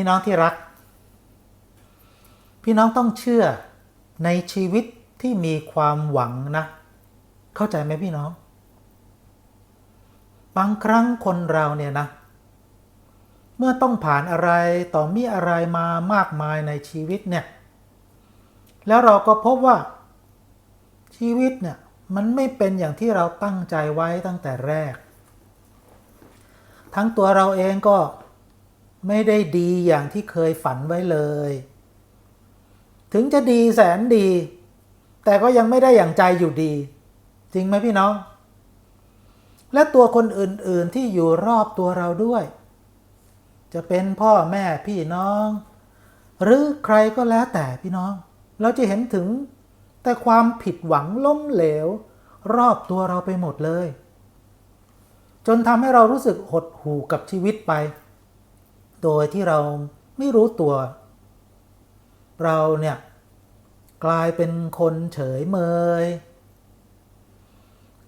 พี่น้องที่รัก พี่น้องต้องเชื่อในชีวิตที่มีความหวังนะ เข้าใจไหมพี่น้อง บางครั้งคนเราเนี่ยนะ เมื่อต้องผ่านอะไรต่อมีอะไรมามากมายในชีวิตเนี่ย แล้วเราก็พบว่า ชีวิตเนี่ยมันไม่เป็นอย่างที่เราตั้งใจไว้ตั้งแต่แรก ทั้งตัวเราเองก็ ไม่ได้ดีอย่างที่เคยฝันไว้เลย ถึงจะดีแสนดี แต่ก็ยังไม่ได้อย่างใจอยู่ดี จริงไหมพี่น้อง และตัวคนอื่นๆที่อยู่รอบตัวเราด้วย จะเป็นพ่อแม่พี่น้อง หรือใครก็แล้วแต่พี่น้อง เราจะเห็นถึงแต่ความผิดหวังล้มเหลว รอบตัวเราไปหมดเลย จนทำให้เรารู้สึกหดหู่กับชีวิตไป โดยที่เราไม่รู้ตัว เราเนี่ยกลายเป็นคนเฉยเมย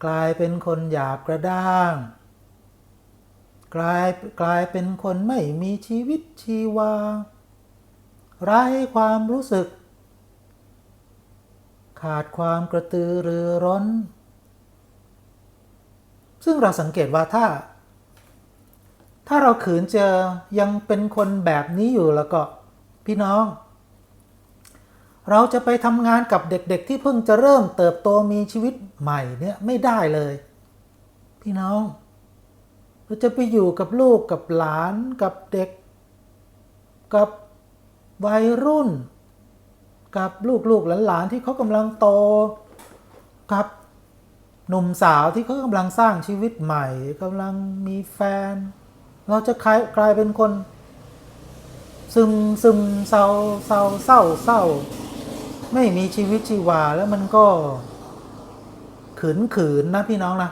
กลายเป็นคนหยาบกระด้าง กลายกลายเป็นคนไม่มีชีวิตชีวาไร้ความรู้สึก ขาดความกระตือรือร้น ซึ่งเราสังเกตว่าถ้า ถ้าเราขืนจะยังเป็นคนแบบนี้อยู่แล้วก็ พี่น้อง เราจะไปทำงานกับเด็กๆ ที่เพิ่งจะเริ่มเติบโตมีชีวิตใหม่เนี่ยไม่ได้เลย พี่น้องเราจะไปอยู่กับลูกกับหลานกับเด็ก กับวัยรุ่น กับลูกๆหลานๆที่เขากำลังโตกับหนุ่มสาวที่เขากำลังสร้างชีวิตใหม่กำลังมีแฟน เราจะกลายกลายเป็นคน ซึมซึมเศร้าเศร้าเศร้าเศร้า ไม่มีชีวิตชีวาแล้วมันก็ ขืนขืนนะพี่น้องนะ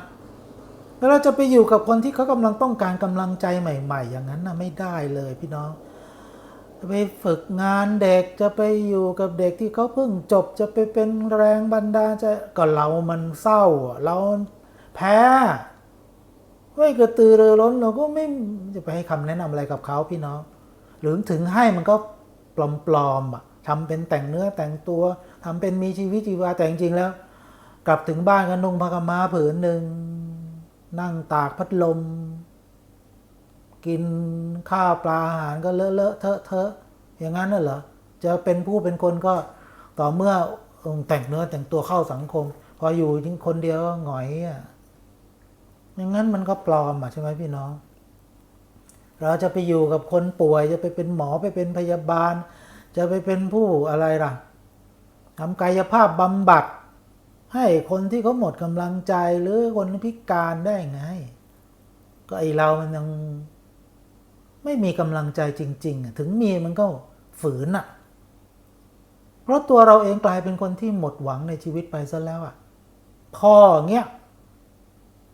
แล้วเราจะไปอยู่กับคนที่เขากำลังต้องการกำลังใจใหม่ ๆ อย่างนั้นนะไม่ได้เลยพี่น้องจะไปฝึกงานเด็กจะไปอยู่กับเด็กที่เขาเพิ่งจบจะไปเป็นแรงบันดาลใจก็เรามันเศร้าเราแพ้ ไม่กระตือรือร้นเราก็ไม่จะไปให้คำแนะนำอะไรกับเขาพี่น้อง หรือถึงให้มันก็ปลอมๆอะทำเป็นแต่งเนื้อแต่งตัวทำเป็นมีชีวิตชีวาแต่จริงๆแล้ว กลับถึงบ้านก็นุ่งผ้ากมาผืนหนึ่ง นั่งตากพัดลม กินข้าวปลาอาหารก็เลอะเลอะเทอะเทอะอย่างนั้นน่ะเหรอจะเป็นผู้เป็นคนก็ต่อเมื่อแต่งเนื้อแต่งตัวเข้าสังคม พออยู่ทิ้งคนเดียวหงอยอะ อย่างนั้นมันก็ปลอมอะใช่ไหมพี่น้อง เราจะไปอยู่กับคนป่วย จะไปเป็นหมอไปเป็นพยาบาล จะไปเป็นผู้อะไรล่ะทำกายภาพบำบัด ให้คนที่เขาหมดกำลังใจหรือคนพิการได้ไง ก็ไอเรามันยังไม่มีกำลังใจจริง ๆ ถึงมีมันก็ฝืนอะ เพราะตัวเราเองกลายเป็นคนที่หมดหวังในชีวิตไปซะแล้วอะ พ่อเงี้ย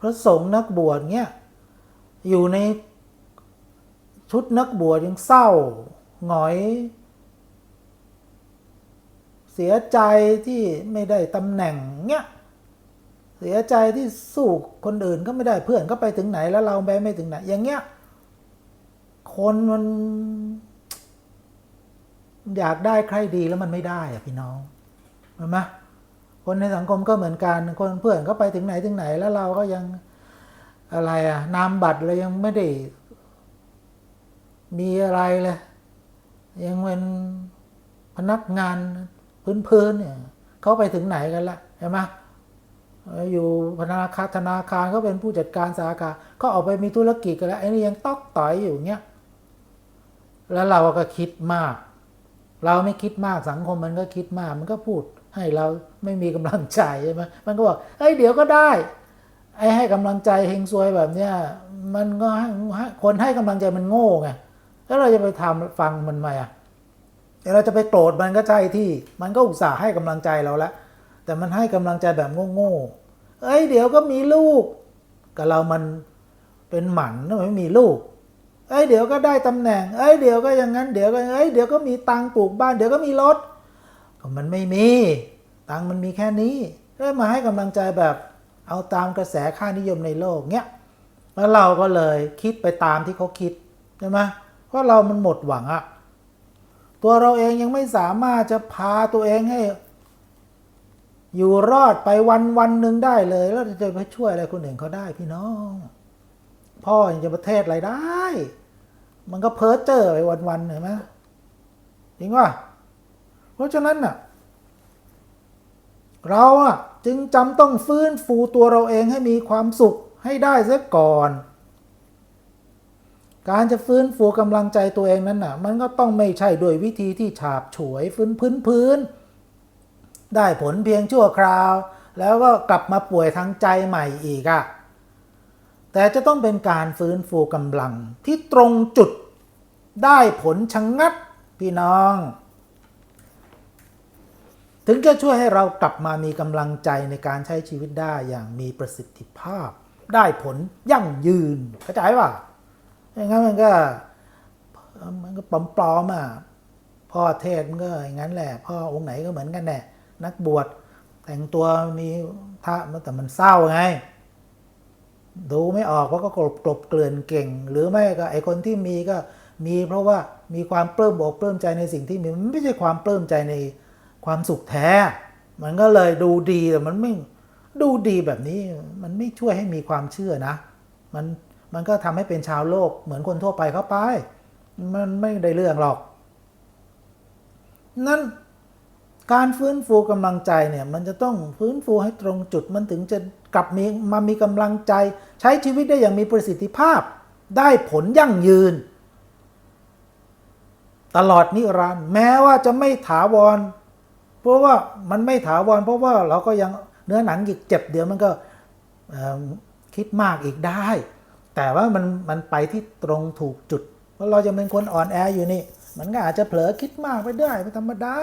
ระสงฆ์นักบวชเงี้ยอยู่ในชุดนักบวชยังเศร้าหงอย เสียใจที่ไม่ได้ตำแหน่งเงี้ยเสียใจที่สู้คนอื่นก็ไม่ได้เพื่อนก็ไปถึงไหนแล้วเราไปไม่ถึงไหน อย่างเงี้ยคนมัน อยากได้ใครดีแล้วมันไม่ได้อะพี่น้องเห็นไหม คนในสังคมก็เหมือนกัน คนเพื่อนก็ไปถึงไหนถึงไหนแล้วเราก็ยังอะไรอะนามบัตรเรายังไม่ได้มีอะไรเลยยังเป็นพนักงานพื้นๆเนี่ยเขาไปถึงไหนกันละใช่ไหมอยู่ธนาคารธนาคารเขาเป็นผู้จัดการสาขาเขาออกไปมีธุรกิจกันแล้วไอ้นี่ยังตอกต่อยอยู่เงี้ยแล้วเราก็คิดมาก เราไม่คิดมากสังคมมันก็คิดมากมันก็พูด ให้เราไม่มีกำลังใจใช่ไหมมันก็บอกเอ้ยเดี๋ยวก็ได้ไอ้ให้กำลังใจเฮงซวยแบบเนี้ยมันก็คนให้กำลังใจมันโง่ไงแล้วเราจะไปทำฟังมันไหมอะเดี๋ยวเราจะไปโกรธมันก็ใช่ที่ มันก็อุตส่าห์ให้กำลังใจเราแล้วแต่มันให้กำลังใจแบบโง่ๆเอ้ยเดี๋ยวก็มีลูกกับเรามันเป็นหมันไม่มีลูกเอ้ยเดี๋ยวก็ได้ตำแหน่ง เอ้ยเดี๋ยวก็อย่างนั้น เดี๋ยวก็ เอ้ยเดี๋ยวก็มีตังปลูกบ้าน เดี๋ยวก็มีรถ มันไม่มี ตังมันมีแค่นี้แล้วมาให้กำลังใจแบบเอาตามกระแสค่านิยมในโลกเนี้ยแล้วเราก็เลยคิดไปตามที่เขาคิดใช่ไหมเพราะเรามันหมดหวังอะตัวเราเองยังไม่สามารถจะพาตัวเองให้ อยู่รอดไปวันวันหนึ่งได้เลย แล้วจะไปช่วยอะไรคนอื่นเขาได้พี่น้อง พ่อยังจะประเทศอะไรได้ มันก็เพ้อเจ้อไปวันๆเห็นไหมจริงว่า เพราะฉะนั้นน่ะเราอะจึงจำต้องฟื้นฟูตัวเราเองให้มีความสุขให้ได้เสียก่อน การจะฟื้นฟูกำลังใจตัวเองนั้นน่ะ มันก็ต้องไม่ใช่โดวยวิธีที่ฉาบฉวยฟื้นพื้นพื้น ได้ผลเพียงชั่วคราว แล้วก็กลับมาป่วยทางใจใหม่อีกอะแต่จะต้องเป็นการฟื้นฟูกำลังที่ตรงจุดได้ผลชะงงัดพี่น้อง ถึงจะช่วยให้เรากลับมามีกำลังใจในการใช้ชีวิตได้อย่างมีประสิทธิภาพ ได้ผลยั่งยืนเข้าใจป่ะอย่างนั้นมันก็มันก็ปลอมๆอะพ่อเทศมันก็อย่างนั้นแหละ พ่อองค์ไหนก็เหมือนกันแหละนักบวชแต่งตัวมีท่าแต่มันเศร้าไง ดูไม่ออกเพราะก็กลบกลบเกลื่อนเก่ง หรือไม่ก็ไอคนที่มีก็มีเพราะว่ามีความปลื้มอกปลื้มใจในสิ่งที่มีมันไม่ใช่ความปลื้มใจใน ความสุขแท้ มันก็เลยดูดีแต่มันไม่ดูดีแบบนี้มันไม่ช่วยให้มีความเชื่อนะ มันมันก็ทำให้เป็นชาวโลกเหมือนคนทั่วไปเข้าไป มันไม่ได้เรื่องหรอก นั่นการฟื้นฟูกำลังใจเนี่ยมันจะต้องฟื้นฟูให้ตรงจุดมันถึงจะกลับมีมามีกำลังใจ ใช้ชีวิตได้อย่างมีประสิทธิภาพ ได้ผลยั่งยืน ตลอดนิรันดร์แม้ว่าจะไม่ถาวร เพราะว่ามันไม่ถาวรเพราะว่าเราก็ยังเนื้อหนังหยิกเจ็บเดี๋ยวมันก็คิดมากอีกได้ แต่ว่ามันมันไปที่ตรงถูกจุด เพราะเราจะเป็นคนอ่อนแออยู่นี่ มันก็อาจจะเผลอคิดมากไปได้เป็นธรรมดา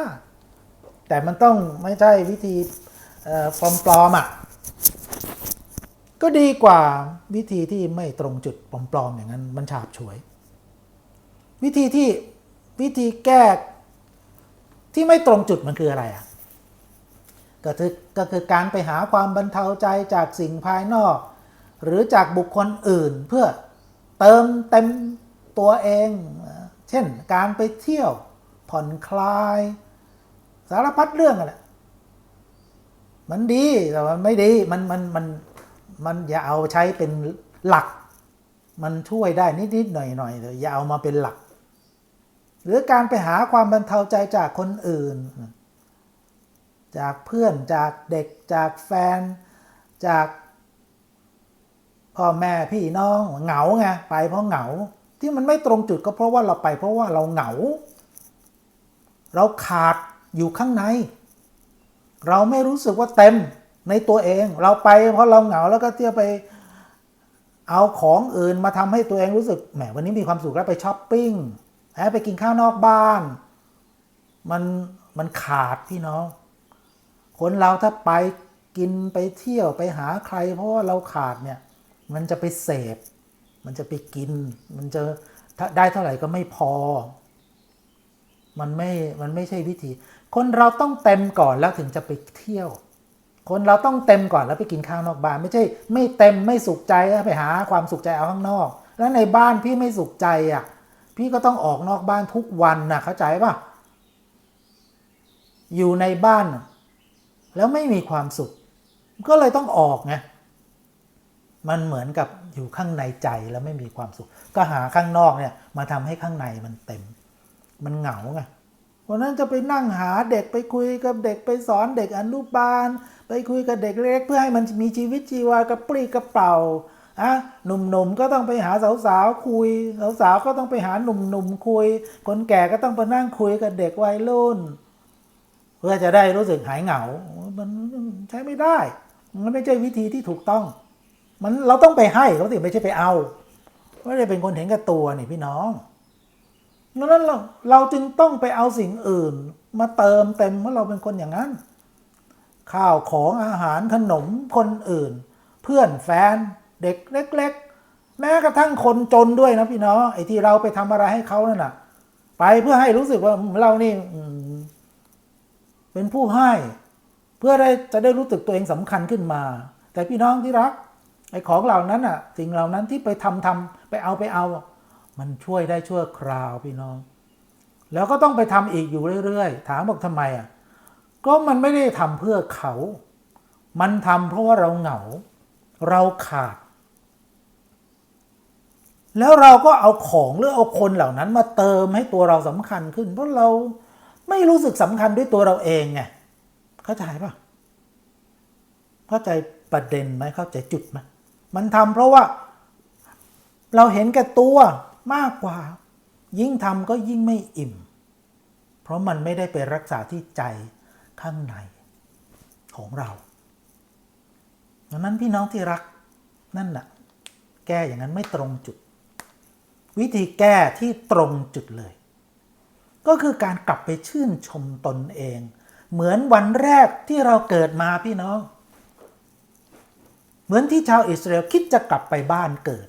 แต่มันต้องไม่ใช่วิธีปลอมๆอะก็ดีกว่าวิธีที่ไม่ตรงจุดปลอมๆอย่างนั้นมันฉาบฉวย วิธีที่วิธีแก้ ที่ไม่ตรงจุดมันคืออะไรอะก็คือก็คือการไปหาความบรรเทาใจจากสิ่งภายนอก หรือจากบุคคลอื่นเพื่อเติมเต็มตัวเอง เช่นการไปเที่ยวผ่อนคลาย สารพัดเรื่องอะแหละมันดีแต่มันไม่ดีมันมันมันมันอย่าเอาใช้เป็นหลัก มันช่วยได้นิดๆหน่อยๆแต่อย่าเอามาเป็นหลัก หรือการไปหาความบรรเทาใจจากคนอื่น จากเพื่อนจากเด็กจากแฟน จากพ่อแม่พี่น้องเหงาไงไปเพราะเหงา ที่มันไม่ตรงจุดก็เพราะว่าเราไป เพราะว่าเราเหงา เราขาดอยู่ข้างใน เราไม่รู้สึกว่าเต็มในตัวเอง เราไปเพราะเราเหงาแล้วก็เที่ยวไปเอาของอื่นมาทำให้ตัวเองรู้สึกแหมวันนี้มีความสุขแล้วไปช้อปปิ้ง ไปกินข้าวนอกบ้าน มันมันขาดพี่น้อง คนเราถ้าไปกินไปเที่ยวไปหาใคร เพราะว่าเราขาดเนี่ย มันจะไปเสพ มันจะไปกิน มันจะถ้าได้เท่าไหร่ก็ไม่พอ มันไม่ มันไม่ใช่วิธี คนเราต้องเต็มก่อนแล้วถึงจะไปเที่ยว คนเราต้องเต็มก่อนแล้วไปกินข้าวนอกบ้าน ไม่ใช่ ไม่เต็มไม่สุขใจแล้วไปหาความสุขใจเอาข้างนอก แล้วในบ้านพี่ไม่สุขใจอะ พี่ก็ต้องออกนอกบ้านทุกวันนะเข้าใจป่ะ อยู่ในบ้าน แล้วไม่มีความสุข ก็เลยต้องออกไงมันเหมือนกับอยู่ข้างในใจแล้วไม่มีความสุข ก็หาข้างนอกเนี่ยมาทำให้ข้างในมันเต็ม มันเหงาไงเพราะนั้นจะไปนั่งหาเด็กไปคุยกับเด็กไปสอนเด็กอนุบาล ไปคุยกับเด็กเล็กเพื่อให้มันมีชีวิตชีวากระปรี้กระเป๋า อะหนุ่มๆก็ต้องไปหาสาวๆคุย สาวๆก็ต้องไปหาหนุ่มๆคุย คนแก่ก็ต้องไปนั่งคุยกับเด็กวัยรุ่น เพื่อจะได้รู้สึกหายเหงา มันใช้ไม่ได้ มันไม่ใช่วิธีที่ถูกต้อง มันเราต้องไปให้เขาสิไม่ใช่ไปเอาไม่ได้เป็นคนเห็นกับตัวนี่พี่น้องดังนั้นเราเราจึงต้องไปเอาสิ่งอื่น มาเติมเต็มเพราะเราเป็นคนอย่างนั้น ข้าวของอาหารขนมคนอื่น เพื่อนแฟน เด็กเล็ก ๆ แม้กระทั่งคนจนด้วยนะพี่น้องไอ้ที่เราไปทำอะไรให้เขานั่นน่ะ ไปเพื่อให้รู้สึกว่าเรานี่อืเป็นผู้ให้ เพื่อได้จะได้รู้สึกตัวเองสำคัญขึ้นมา แต่พี่น้องที่รักไอ้ของเหล่านั้นอะ สิ่งเหล่านั้นที่ไปทำทำไปเอาไปเอา มันช่วยได้ชั่วคราวพี่น้อง แล้วก็ต้องไปทำอีกอยู่เรื่อยๆ ถามบอกทำไมอะ ก็มันไม่ได้ทำเพื่อเขา มันทำเพราะว่าเราเหงา เราขาด แล้วเราก็เอาของหรือเอาคนเหล่านั้นมาเติมให้ตัวเราสำคัญขึ้น เพราะเราไม่รู้สึกสำคัญด้วยตัวเราเองไงเข้าใจปะเข้าใจประเด็นไหมเข้าใจจุดไหมมันทำเพราะว่า เราเห็นแก่ตัวมากกว่า ยิ่งทำก็ยิ่งไม่อิ่ม เพราะมันไม่ได้ไปรักษาที่ใจข้างในของเราดังนั้นพี่น้องที่รักนั่นแหละแก้อย่างนั้นไม่ตรงจุด วิธีแก้ที่ตรงจุดเลย ก็คือการกลับไปชื่นชมตนเอง เหมือนวันแรกที่เราเกิดมาพี่น้อง เหมือนที่ชาวอิสราเอลคิดจะกลับไปบ้านเกิด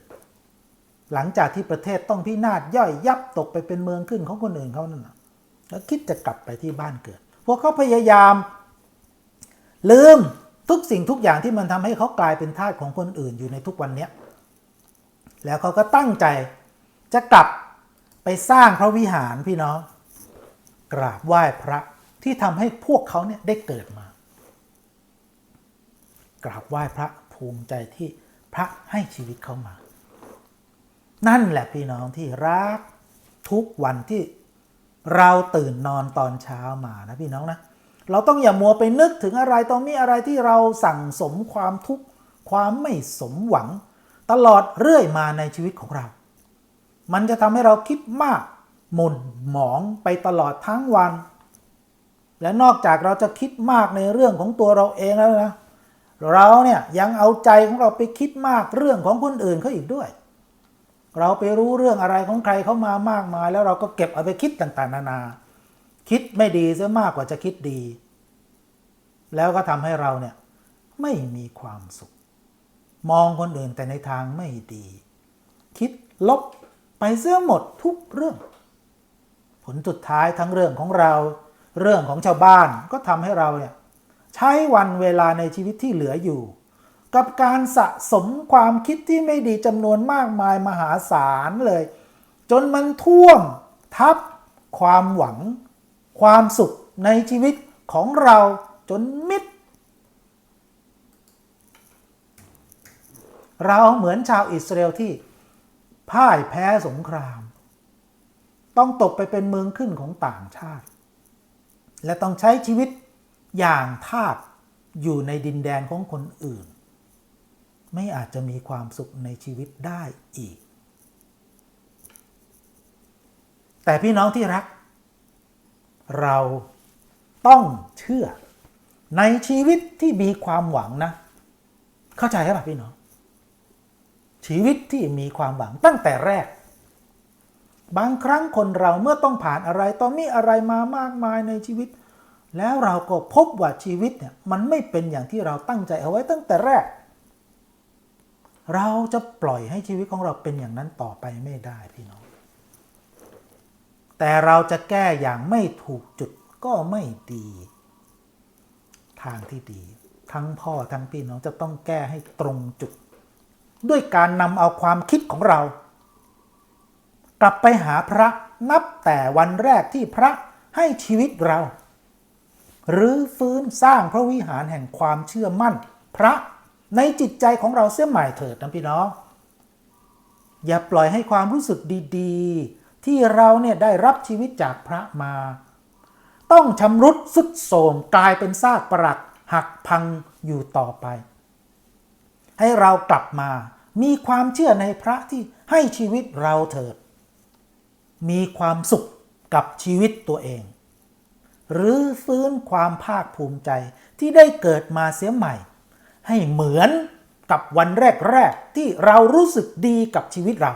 หลังจากที่ประเทศต้องพินาศย่อยยับตกไปเป็นเมืองขึ้นของคนอื่นเขานั่นแล้วคิดจะกลับไปที่บ้านเกิด พวกเขาพยายาม ลืมทุกสิ่งทุกอย่างที่มันทำให้เขากลายเป็นทาสของคนอื่นอยู่ในทุกวันเนี้แล้วเขาก็ตั้งใจ จะกลับไปสร้างพระวิหารพี่น้อง กราบไหว้พระที่ทำให้พวกเขาเนี่ยได้เกิดมา กราบไหว้พระภูมิใจที่พระให้ชีวิตเขามา นั่นแหละพี่น้องที่รักทุกวันที่เราตื่นนอนตอนเช้ามานะพี่น้องนะ เราต้องอย่ามัวไปนึกถึงอะไรตอนมีอะไรที่เราสั่งสมความทุกข์ความไม่สมหวัง ตลอดเรื่อยมาในชีวิตของเรา มันจะทำให้เราคิดมาก หม่นหมองไปตลอดทั้งวัน และนอกจากเราจะคิดมากในเรื่องของตัวเราเองแล้วนะ เราเนี่ยยังเอาใจของเราไปคิดมากเรื่องของคนอื่นเขาอีกด้วย เราไปรู้เรื่องอะไรของใครเขามามากมาย แล้วเราก็เก็บเอาไปคิดต่างๆ นานา คิดไม่ดีซะมากกว่าจะคิดดี แล้วก็ทำให้เราเนี่ยไม่มีความสุข มองคนอื่นแต่ในทางไม่ดี คิดลบ ไปเสื้อหมดทุกเรื่อง ผลสุดท้ายทั้งเรื่องของเรา เรื่องของชาวบ้านก็ทำให้เราเนี่ยใช้วันเวลาในชีวิตที่เหลืออยู่ กับการสะสมความคิดที่ไม่ดีจำนวนมากมายมหาศาลเลย จนมันท่วมทับความหวัง ความสุขในชีวิตของเราจนมิด เราเหมือนชาวอิสราเอลที่ พ่ายแพ้สงคราม ต้องตกไปเป็นเมืองขึ้นของต่างชาติ และต้องใช้ชีวิตอย่างทาสอยู่ในดินแดนของคนอื่น ไม่อาจจะมีความสุขในชีวิตได้อีก แต่พี่น้องที่รัก เราต้องเชื่อในชีวิตที่มีความหวังนะ เข้าใจไหมพี่น้อง ชีวิตที่มีความหวังตั้งแต่แรก บางครั้งคนเราเมื่อต้องผ่านอะไรต้องมีอะไรมามากมายในชีวิต แล้วเราก็พบว่าชีวิตเนี่ยมันไม่เป็นอย่างที่เราตั้งใจเอาไว้ตั้งแต่แรก เราจะปล่อยให้ชีวิตของเราเป็นอย่างนั้นต่อไปไม่ได้พี่น้อง แต่เราจะแก้อย่างไม่ถูกจุดก็ไม่ดี ทางที่ดี ทั้งพ่อทั้งพี่น้องจะต้องแก้ให้ตรงจุด ด้วยการนำเอาความคิดของเรา กลับไปหาพระนับแต่วันแรกที่พระให้ชีวิตเรา หรือฟื้นสร้างพระวิหารแห่งความเชื่อมั่น พระในจิตใจของเราเสียใหม่เถิดนะพี่น้องอย่าปล่อยให้ความรู้สึกดีๆ ที่เราเนี่ยได้รับชีวิตจากพระมา ต้องชำรุดสุดโทมกลายเป็นซากปรักหักพังอยู่ต่อไป ให้เรากลับมา มีความเชื่อในพระที่ให้ชีวิตเราเถิด มีความสุขกับชีวิตตัวเอง หรือฟื้นความภาคภูมิใจที่ได้เกิดมาเสียใหม่ ให้เหมือนกับวันแรก ๆ ที่เรารู้สึกดีกับชีวิตเรา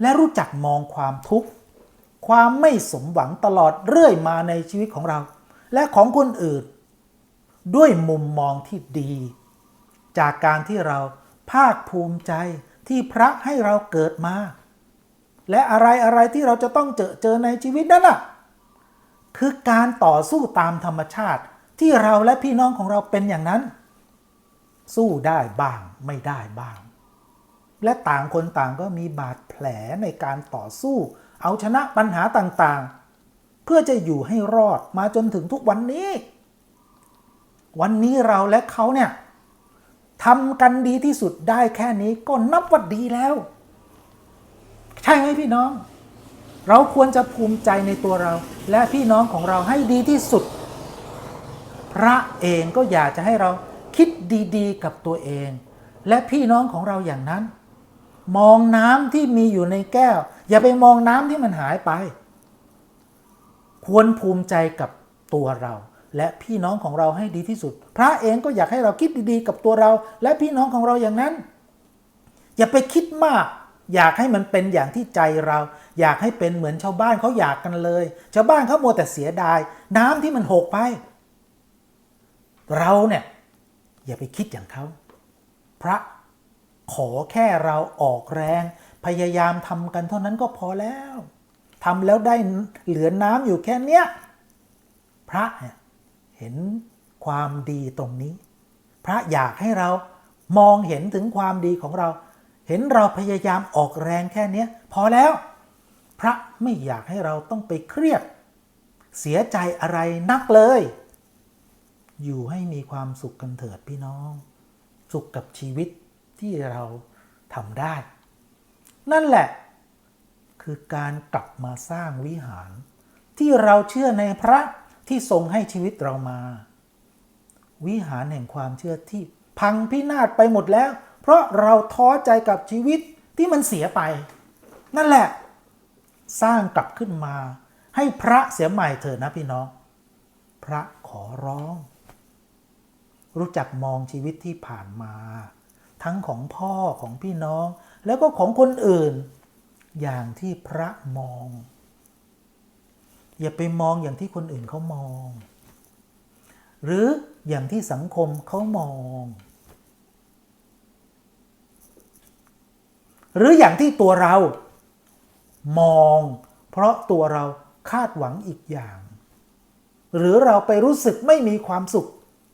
และรู้จักมองความทุกข์ ความไม่สมหวังตลอดเรื่อยมาในชีวิตของเรา และของคนอื่น ด้วยมุมมองที่ดี จากการที่เราภาคภูมิใจที่พระให้เราเกิดมา และอะไรอะไรที่เราจะต้องเจอเจอในชีวิตนั่นน่ะคือการต่อสู้ตามธรรมชาติที่เราและพี่น้องของเราเป็นอย่างนั้น สู้ได้บ้างไม่ได้บ้าง และต่างคนต่างก็มีบาดแผลในการต่อสู้ เอาชนะปัญหาต่างๆ เพื่อจะอยู่ให้รอดมาจนถึงทุกวันนี้ วันนี้เราและเขาเนี่ย ทำกันดีที่สุดได้แค่นี้ก็นับว่าดีแล้ว ใช่ไหมพี่น้อง เราควรจะภูมิใจในตัวเรา และพี่น้องของเราให้ดีที่สุด พระเองก็อยากจะให้เราคิดดีๆ กับตัวเอง และพี่น้องของเราอย่างนั้น มองน้ำที่มีอยู่ในแก้ว อย่าไปมองน้ำที่มันหายไป ควรภูมิใจกับตัวเรา และพี่น้องของเราให้ดีที่สุด พระเองก็อยากให้เราคิดดีๆ กับตัวเรา และพี่น้องของเราอย่างนั้น อย่าไปคิดมาก อยากให้มันเป็นอย่างที่ใจเรา อยากให้เป็นเหมือนชาวบ้านเขาอยากกันเลย ชาวบ้านเขาโมแต่เสียดาย น้ำที่มันหกไป เราเนี่ยอย่าไปคิดอย่างเขาพระขอแค่เราออกแรง พยายามทำกันเท่านั้นก็พอแล้วทำแล้วได้เหลือน้ำอยู่แค่เนี้ย พระเนี่ย เห็นความดีตรงนี้ พระอยากให้เรามองเห็นถึงความดีของเรา เห็นเราพยายามออกแรงแค่เนี้ยพอแล้ว พระไม่อยากให้เราต้องไปเครียด เสียใจอะไรนักเลย อยู่ให้มีความสุขกันเถิดพี่น้อง สุขกับชีวิตที่เราทำได้ นั่นแหละ คือการกลับมาสร้างวิหาร ที่เราเชื่อในพระ ที่ทรงให้ชีวิตเรามา วิหารแห่งความเชื่อที่พังพินาศไปหมดแล้ว เพราะเราท้อใจกับชีวิตที่มันเสียไป นั่นแหละ สร้างกลับขึ้นมา ให้พระเสียใหม่เถิดนะพี่น้อง พระขอร้อง รู้จักมองชีวิตที่ผ่านมา ทั้งของพ่อของพี่น้อง แล้วก็ของคนอื่น อย่างที่พระมอง อย่าไปมองอย่างที่คนอื่นเขามอง หรืออย่างที่สังคมเขามอง หรืออย่างที่ตัวเรามอง เพราะตัวเราคาดหวังอีกอย่าง หรือเราไปรู้สึกไม่มีความสุข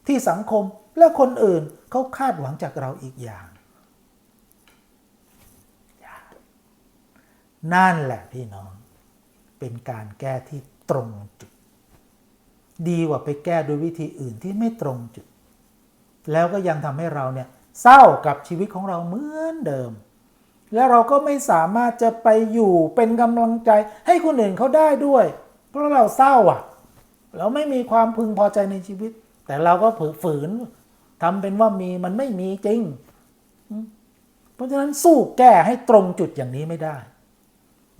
ที่สังคมและคนอื่นเขาคาดหวังจากเราอีกอย่าง นั่นแหละพี่น้อง เป็นการแก้ที่ ตรงจุด ดีกว่าไปแก้ด้วยวิธีอื่นที่ไม่ตรงจุด แล้วก็ยังทำให้เราเนี่ยเศร้ากับชีวิตของเราเหมือนเดิม แล้วเราก็ไม่สามารถจะไปอยู่เป็นกำลังใจให้คนอื่นเขาได้ด้วย เพราะเราเศร้าอะ เราไม่มีความพึงพอใจในชีวิต แต่เราก็ฝืนทำเป็นว่ามีมันไม่มีจริง เพราะฉะนั้นสู้แก้ให้ตรงจุดอย่างนี้ไม่ได้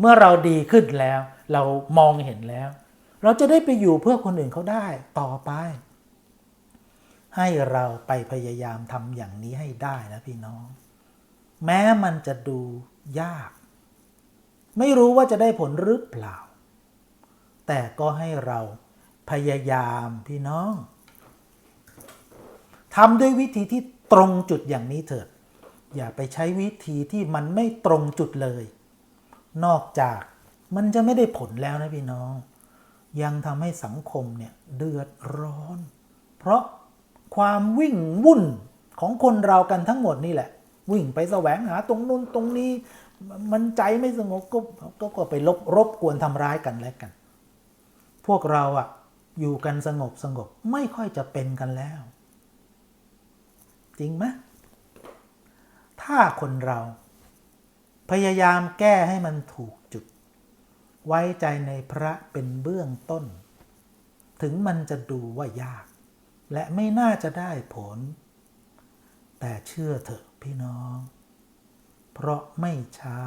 เมื่อเราดีขึ้นแล้ว เรามองเห็นแล้ว เราจะได้ไปอยู่เพื่อคนอื่นเขาได้ต่อไป ให้เราไปพยายามทำอย่างนี้ให้ได้นะพี่น้อง แม้มันจะดูยาก ไม่รู้ว่าจะได้ผลหรือเปล่า แต่ก็ให้เราพยายามพี่น้องทำด้วยวิธีที่ตรงจุดอย่างนี้เถิด อย่าไปใช้วิธีที่มันไม่ตรงจุดเลย นอกจาก มันจะไม่ได้ผลแล้วนะพี่น้อง ยังทำให้สังคมเนี่ยเดือดร้อน เพราะความวิ่งวุ่นของคนเรากันทั้งหมดนี่แหละ วิ่งไปแสวงหาตรงนู้นตรงนี้ มันใจไม่สงบก็ก็ก็ไปลบรบกวนทำร้ายกันแล้วกัน พวกเราอะอยู่กันสงบสงบไม่ค่อยจะเป็นกันแล้ว จริงไหมถ้าคนเรา พยายามแก้ให้มันถูก ไว้ใจในพระเป็นเบื้องต้น ถึงมันจะดูว่ายาก และไม่น่าจะได้ผล แต่เชื่อเถอะพี่น้อง เพราะไม่ช้า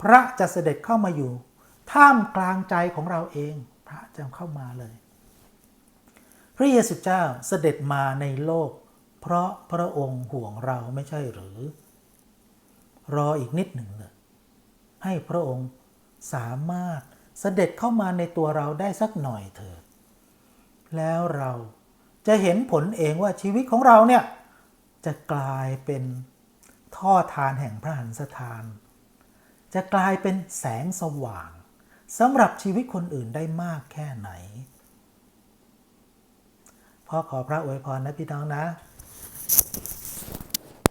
พระจะเสด็จเข้ามาอยู่ ท่ามกลางใจของเราเอง พระจะเข้ามาเลย พระเยซูเจ้าเสด็จมาในโลก เพราะพระองค์ห่วงเราไม่ใช่หรือ รออีกนิดหนึ่งเลยให้พระองค์ สามารถเสด็จเข้ามาในตัวเราได้สักหน่อยเถิด แล้วเราจะเห็นผลเองว่าชีวิตของเราเนี่ย จะกลายเป็นท่อทานแห่งพระหันสถาน จะกลายเป็นแสงสว่างสำหรับชีวิตคนอื่นได้มากแค่ไหนพ่อขอพระอวยพรนะพี่น้องนะ